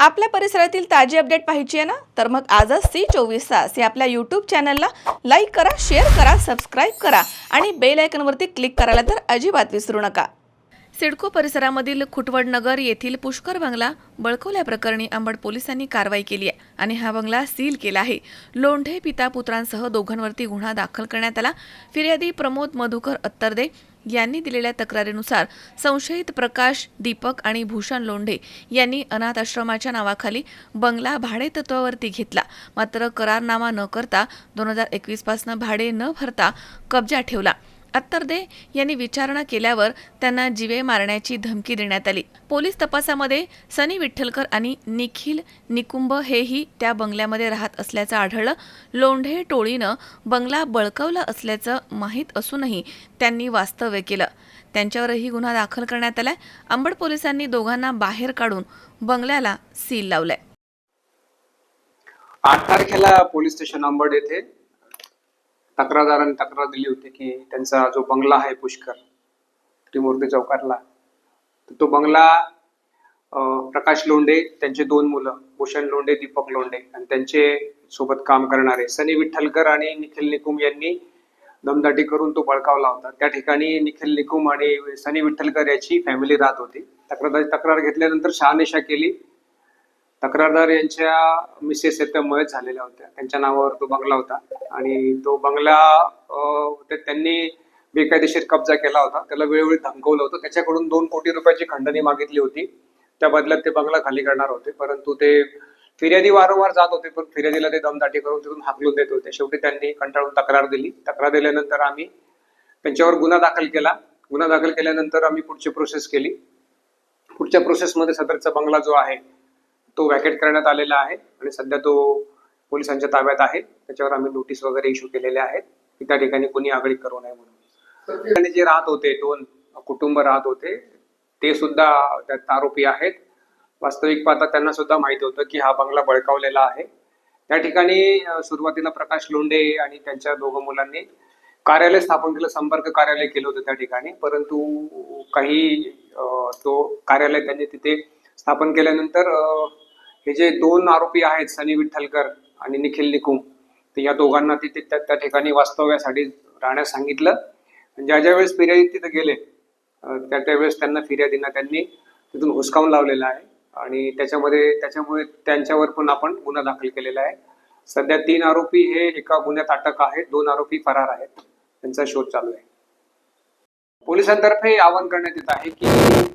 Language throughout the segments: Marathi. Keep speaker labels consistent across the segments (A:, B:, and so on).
A: आपल्या परिसरातील ताजी अपडेट पाहिजे आहे ना? तर मग आजच सी चोवीस तास या आपल्या यूट्यूब चॅनलला लाईक करा शेअर करा सबस्क्राईब करा आणि बेल आयकनवरती क्लिक करायला तर अजिबात विसरू नका. सिडको परिसरामधील खुटवडनगर येथील पुष्कर बंगला बळकवल्याप्रकरणी अंबड पोलिसांनी कारवाई केली आहे आणि हा बंगला सील केला आहे. लोंढे पिता पुत्रांसह दोघांवरती गुन्हा दाखल करण्यात आला. फिर्यादी प्रमोद मधुकर अत्तरदे यांनी दिलेल्या तक्रारीनुसार संशयित प्रकाश दीपक आणि भूषण लोंढे यांनी अनाथ आश्रमाच्या नावाखाली बंगला भाडेतत्वावरती घेतला. मात्र करारनामा न करता दोन हजार एकवीसपासून भाडे न भरता कब्जा ठेवला. अत्तरदे यांनी विचारणा केल्यावर त्यांना जीवे मारण्याची धमकी देण्यात आली. पोलीस तपासामध्ये सनी विठ्ठलकर आणि निखिल निकुंभ हेही त्या बंगल्यामध्ये राहत असल्याचं आढळलं. लोंढे टोळीनं बंगला बळकवला असल्याचं माहीत असूनही त्यांनी वास्तव्य केलं. त्यांच्यावरही गुन्हा दाखल करण्यात आलाय. अंबड पोलिसांनी दोघांना बाहेर काढून बंगल्याला सील लावलाय.
B: आठ तारखेला पोलीस स्टेशन अंबड येथे. तक्रारदारांनी तक्रार दिली होती की त्यांचा जो बंगला आहे पुष्कर त्रिमूर्ती चौकारला तर तो बंगला प्रकाश लोंढे त्यांचे दोन मुलं भूषण लोंढे दीपक लोंढे आणि त्यांचे सोबत काम करणारे सनी विठ्ठलकर आणि निखिल निकुम यांनी दमदाटी करून तो बळकावला होता. त्या ठिकाणी निखिल निकुम आणि सनी विठ्ठलकर याची फॅमिली राहत होती. तक्रार तक्रार घेतल्यानंतर शहानिशा केली. तक्रारदार यांच्या मिसेस आहेत त्या मयत झालेल्या होत्या. त्यांच्या नावावर तो बंगला होता. आणि तो बंगला त्यांनी बेकायदेशीर कब्जा केला होता. त्याला वेळोवेळी धमकवलं होतं. त्याच्याकडून दोन कोटी रुपयाची खंडणी मागितली होती. त्या बदल्यात ते बंगला खाली करणार होते. परंतु ते फिर्यादी वारंवार जात होते पण फिर्यादीला ते दमदाटी करून तिथून हाकलून देत होते. शेवटी त्यांनी कंटाळून तक्रार दिली. तक्रार दिल्यानंतर आम्ही त्यांच्यावर गुन्हा दाखल केला. गुन्हा दाखल केल्यानंतर आम्ही पुढची प्रोसेस केली. पुढच्या प्रोसेसमध्ये सदरचा बंगला जो आहे तो वॅकेट करण्यात आलेला आहे आणि सध्या तो पोलिसांच्या ताब्यात आहे. त्याच्यावर आम्ही नोटीस वगैरे इश्यू केलेल्या आहेत. की त्या ठिकाणी कोणी आगळी करू नये म्हणून. ठिकाणी जे राहत होते दोन कुटुंब राहत होते ते सुद्धा त्यात आरोपी आहेत. वास्तविक पाहता त्यांना सुद्धा माहिती होतं की हा बंगला बळकावलेला आहे. त्या ठिकाणी सुरुवातीला प्रकाश लोंढे आणि त्यांच्या दोघं मुलांनी कार्यालय स्थापन केलं संपर्क कार्यालय केलं होतं त्या ठिकाणी. परंतु काही तो कार्यालय त्यांनी तिथे स्थापन केल्यानंतर हे जे दोन आरोपी आहेत सनी विठ्ठलकर आणि निखिल निकुम तर या दोघांना तिथे त्या त्या ठिकाणी वास्तव्यासाठी राहण्यास सांगितलं. ज्या ज्या वेळेस फिर्यादी तिथे गेले त्या त्यावेळेस त्यांना फिर्यादींना त्यांनी तिथून हुसकावून लावलेला आहे. आणि त्याच्यामध्ये त्याच्यामुळे त्यांच्यावर पण आपण गुन्हा दाखल केलेला आहे. सध्या तीन आरोपी हे एका गुन्ह्यात अटक आहेत दोन आरोपी फरार आहेत. त्यांचा शोध चालू आहे. पोलिसांतर्फे आवाहन करण्यात येत आहे की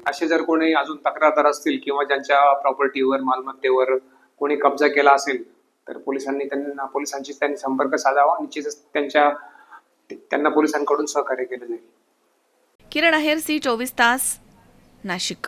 B: असे जर कोणी अजून तक्रारदार असतील किंवा ज्यांच्या प्रॉपर्टीवर मालमत्तेवर कोणी कब्जा केला असेल तर पोलिसांनी त्यांना पोलिसांशी त्यांनी संपर्क साधावा. निश्चितच त्यांच्या त्यांना पोलिसांकडून सहकार्य केलं जाईल.
A: किरण आहेर सी चोवीस तास नाशिक.